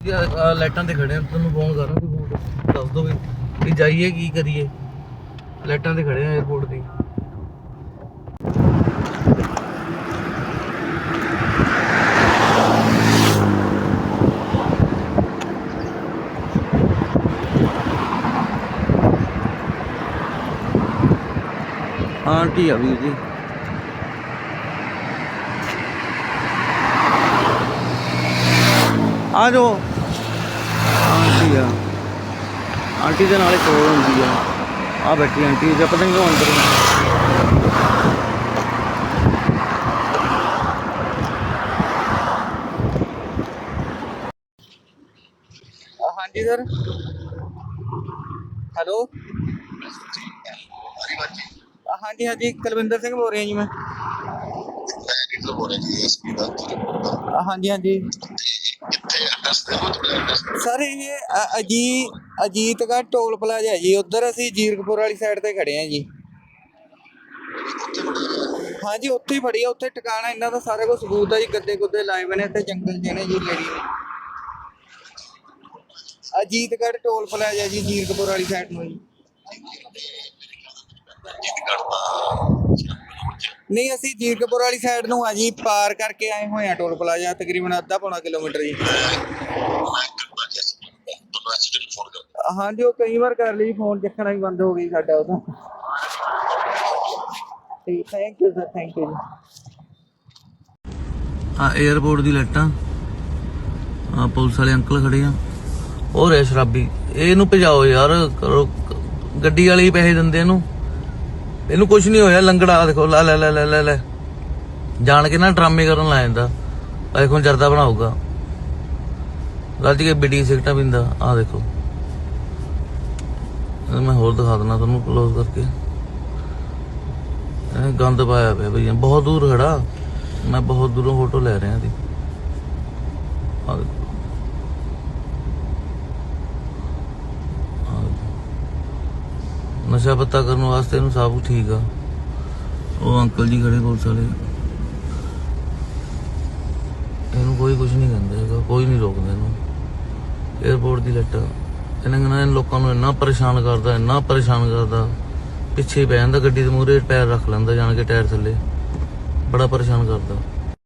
ਲਾਈਟਾਂ ਤੇ ਖੜੇ ਆ, ਤੁਹਾਨੂੰ ਫੋਨ ਕਰਾਂ ਕੋਈ ਫੋਨ ਦੱਸ ਦੋ ਵੀ ਵੀ ਜਾਈਏ, ਕੀ ਕਰੀਏ? ਲਾਈਟਾਂ ਤੇ ਖੜੇ ਆ 에어ਪੋਰਟ ਦੀ ਆਂਟੀ ਆ ਵੀਰ ਜੀ। ਆ ਜਾਓ। ਆਂਟੀ ਆ। ਆਂਟੀ ਦੇ ਨਾਲ ਕੋਲ ਹੁੰਦੀ ਆ। ਆ ਬੈਠੀ ਆਂਟੀ ਜੇ ਪਤਾ ਨਹੀਂ ਅੰਦਰ ਹਾਂਜੀ ਸਰ ਹੈਲੋ ਹਾਂਜੀ ਹਾਂਜੀ ਕੁਲਵਿੰਦਰ ਸਿੰਘ ਬੋਲ ਰਿਹਾ ਜੀ ਮੈਂ। ਬੋਲ ਜੀ ਐਸਪੀ ਦਾ ਹਾਂਜੀ ਹਾਂਜੀ। ਕਿੱਥੇ ਐਡਰੈਸ ਦੇ ਦਿਓ ਥੋੜਾ ਐਡਰੈਸ ਸਰ ਇਹ ਅ- ਅਜੀ ਅਜੀਤਗੜ੍ਹ ਟੋਲ ਪਲਾਜ਼ਾ ਹੈ ਜੀ ਉਧਰ ਅਸੀਂ ਜੀਰਕਪੁਰ ਵਾਲੀ ਸਾਈਡ ਤੇ ਖੜੇ ਆ ਜੀ। ਹਾਂਜੀ ਉੱਥੇ ਹੀ ਫੜੀ ਆ ਉੱਥੇ ਟਿਕਾਣਾ ਇਹਨਾਂ ਦਾ ਸਾਰਾ ਕੁਝ ਸਬੂਤ ਆ ਜੀ ਗੱਦੇ ਗੁੱਦੇ ਲਾਏ ਹੋਏ ਨੇ ਤੇ ਜੰਗਲ ਜਿਹਨੇ ਜੀ ਲੇਡੀ। ਨੇ ਅਜੀਤਗੜ੍ਹ ਟੋਲ ਪਲਾਜ਼ਾ ਜੀ ਜੀਰਕਪੁਰ ਵਾਲੀ ਸਾਈਡ ਨੂੰ ਜੀ ਜਿੱਤ ਕਰਦਾ ਨਹੀਂ, ਅਸੀਂ ਜੀਰਕਪੁਰ ਵਾਲੀ ਸਾਈਡ ਨੂੰ ਆ ਜੀ, ਪਾਰ ਕਰਕੇ ਆਏ ਹੋਏ ਆ ਟੋਲ ਪਲਾਜ਼ਾ, ਤਕਰੀਬਨ ਅੱਧਾ ਪੌਣਾ ਕਿਲੋਮੀਟਰ ਜੀ। ਹਾਂਜੀ, ਉਹ ਕਈ ਵਾਰ ਕਰ ਲਈ, ਫੋਨ ਚੱਕਣਾ ਵੀ ਬੰਦ ਹੋ ਗਈ ਸਾਡਾ ਉਹਦਾ ਠੀਕ thank you sir thank you ਆ 에어ਪੋਰਟ ਦੀ ਲਾਈਟਾਂ। ਆ ਪੁਲਿਸ ਵਾਲੇ ਅੰਕਲ ਖੜੇ ਆ। ਉਹ ਰੇ ਸ਼ਰਾਬੀ। ਇਹਨੂੰ ਭਜਾਓ ਯਾਰ, ਕਰੋ, ਗੱਡੀ ਵਾਲੇ ਹੀ ਪੈਸੇ ਦਿੰਦੇ ਇਹਨੂੰ। ਇਹਨੂੰ ਕੁਝ ਨਹੀਂ ਹੋਇਆ, ਲੰਗੜਾ ਆਹ ਦੇਖੋ, ਲੈ ਲੈ ਲੈ ਲੈ ਲੈ ਜਾਣ ਕੇ ਨਾ ਡਰਾਮੇ ਕਰਨ ਲੱਗ ਜਾਂਦਾ। ਆ ਦੇਖੋ, ਜਰਦਾ ਬਣਾਊਗਾ ਰੱਜ ਕੇ ਬਿੜੀ ਸਿਗਟਾਂ ਪਿੰਦਾ ਆ ਦੇਖੋ। ਮੈਂ ਹੋਰ ਦਿਖਾ ਦਿੰਦਾ ਤੁਹਾਨੂੰ ਕਲੋਜ਼ ਕਰਕੇ। ਇਹ ਗੰਦ ਪਾਇਆ ਪਿਆ ਭਈਆ ਬਹੁਤ ਦੂਰ ਖੜਾ। ਮੈਂ ਬਹੁਤ ਦੂਰੋਂ ਫੋਟੋ ਲੈ ਰਿਹਾ ਸੀ ਆ ਦੇਖੋ ਆਹ ਦੇਖੋ। ਨਸ਼ਾ ਪੱਤਾ ਕਰਨ ਵਾਸਤੇ ਇਹਨੂੰ ਸਭ ਕੁਛ ਠੀਕ ਆ। ਉਹ ਅੰਕਲ ਜੀ ਖੜੇ ਕੋਲ ਸਾਲੇ ਇਹਨੂੰ ਕੋਈ ਕੁਝ ਨਹੀਂ ਕਹਿੰਦਾ ਹੈਗਾ, ਕੋਈ ਨਹੀਂ ਰੋਕਦਾ ਇਹਨੂੰ। 에어ਪੋਰਟ ਦੀ ਲੱਟਾ। ਇਹਨਾਂ ਕਹਿੰਦਾ ਲੋਕਾਂ ਨੂੰ ਇੰਨਾ ਪਰੇਸ਼ਾਨ ਕਰਦਾ, ਇੰਨਾ ਪਰੇਸ਼ਾਨ ਕਰਦਾ। ਪਿੱਛੇ ਹੀ ਪੈ ਜਾਂਦਾ ਗੱਡੀ ਦੇ ਮੂਹਰੇ, ਪੈਰ ਰੱਖ ਲੈਂਦਾ ਜਾਣ ਕੇ ਟਾਇਰ ਥੱਲੇ। ਬੜਾ ਪਰੇਸ਼ਾਨ ਕਰਦਾ।